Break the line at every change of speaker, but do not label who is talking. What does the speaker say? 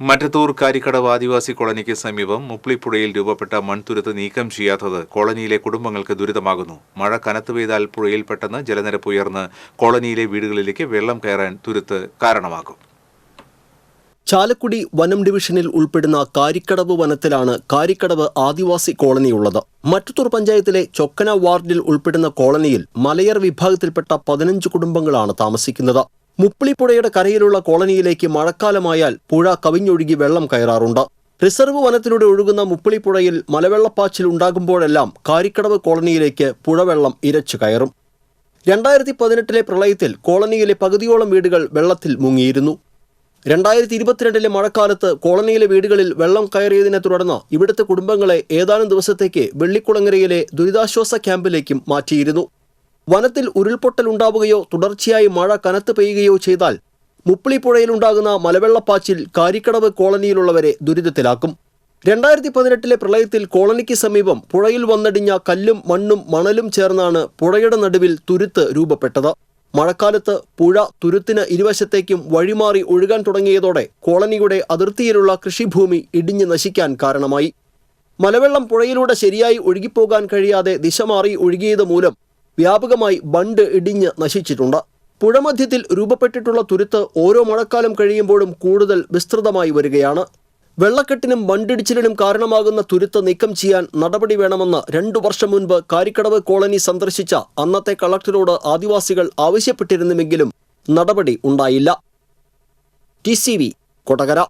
മറ്റത്തൂർ കാരിക്കടവ് ആദിവാസി കോളനിക്ക് സമീപം മുപ്ലിപ്പുഴയിൽ രൂപപ്പെട്ട മൺതുരുത്ത് നീക്കം ചെയ്യാത്തത് കോളനിയിലെ കുടുംബങ്ങൾക്ക് ദുരിതമാകുന്നു. മഴ കനത്തു പെയ്താൽ പുഴയിൽ പെട്ടെന്ന് ജലനിരപ്പ് ഉയർന്ന് കോളനിയിലെ വീടുകളിലേക്ക് വെള്ളം കയറാൻ തുരുത്ത് കാരണമാകും.
ചാലക്കുടി വനം ഡിവിഷനിൽ ഉൾപ്പെടുന്ന കാരിക്കടവ് വനത്തിലാണ് കാരിക്കടവ് ആദിവാസി കോളനിയുള്ളത്. മറ്റത്തൂർ പഞ്ചായത്തിലെ ചൊക്കന വാർഡിൽ ഉൾപ്പെടുന്ന കോളനിയിൽ മലയർ വിഭാഗത്തിൽപ്പെട്ട പതിനഞ്ച് കുടുംബങ്ങളാണ് താമസിക്കുന്നത്. മുപ്പിളിപ്പുഴയുടെ കരയിലുള്ള കോളനിയിലേക്ക് മഴക്കാലമായാൽ പുഴ കവിഞ്ഞൊഴുകി വെള്ളം കയറാറുണ്ട്. റിസർവ് വനത്തിലൂടെ ഒഴുകുന്ന മുപ്പിളിപ്പുഴയിൽ മലവെള്ളപ്പാച്ചിൽ ഉണ്ടാകുമ്പോഴെല്ലാം കാരിക്കടവ് കോളനിയിലേക്ക് പുഴവെള്ളം ഇരച്ചു കയറും. രണ്ടായിരത്തി പതിനെട്ടിലെ പ്രളയത്തിൽ കോളനിയിലെ പകുതിയോളം വീടുകൾ വെള്ളത്തിൽ മുങ്ങിയിരുന്നു. രണ്ടായിരത്തി ഇരുപത്തിരണ്ടിലെ മഴക്കാലത്ത് കോളനിയിലെ വീടുകളിൽ വെള്ളം കയറിയതിനെ തുടർന്ന് ഇവിടുത്തെ കുടുംബങ്ങളെ ഏതാനും ദിവസത്തേക്ക് വെള്ളിക്കുളങ്ങരയിലെ ദുരിതാശ്വാസ ക്യാമ്പിലേക്കും മാറ്റിയിരുന്നു. വനത്തിൽ ഉരുൾപൊട്ടൽ ഉണ്ടാവുകയോ തുടർച്ചയായി മഴ കനത്ത് പെയ്യുകയോ ചെയ്താൽ മുപ്പിളിപ്പുഴയിലുണ്ടാകുന്ന മലവെള്ളപ്പാച്ചിൽ കാരിക്കടവ് കോളനിയിലുള്ളവരെ ദുരിതത്തിലാക്കും. രണ്ടായിരത്തി പതിനെട്ടിലെ പ്രളയത്തിൽ കോളനിക്ക് സമീപം പുഴയിൽ വന്നടിഞ്ഞ കല്ലും മണ്ണും മണലും ചേർന്നാണ് പുഴയുടെ നടുവിൽ തുരുത്ത് രൂപപ്പെട്ടത്. മഴക്കാലത്ത് പുഴ തുരുത്തിന് ഇരുവശത്തേക്കും വഴിമാറി ഒഴുകാൻ തുടങ്ങിയതോടെ കോളനിയുടെ അതിർത്തിയിലുള്ള കൃഷിഭൂമി ഇടിഞ്ഞു നശിക്കാൻ കാരണമായി. മലവെള്ളം പുഴയിലൂടെ ശരിയായി ഒഴുകിപ്പോകാൻ കഴിയാതെ ദിശ മാറി ഒഴുകിയത് മൂലം വ്യാപകമായി ബണ്ട് ഇടിഞ്ഞ് നശിച്ചിട്ടുണ്ട്. പുഴമധ്യത്തിൽ രൂപപ്പെട്ടിട്ടുള്ള തുരുത്ത് ഓരോ മഴക്കാലം കഴിയുമ്പോഴും കൂടുതൽ വിസ്തൃതമായി വരികയാണ്. വെള്ളക്കെട്ടിനും ബണ്ടിടിച്ചിലിനും കാരണമാകുന്ന തുരുത്ത് നീക്കം ചെയ്യാൻ നടപടി വേണമെന്ന് രണ്ടു വർഷം മുൻപ് കാരിക്കടവ് കോളനി സന്ദർശിച്ച അന്നത്തെ കളക്ടറോട് ആദിവാസികൾ ആവശ്യപ്പെട്ടിരുന്നുവെങ്കിലും നടപടി ഉണ്ടായില്ല. T C V Kodakara.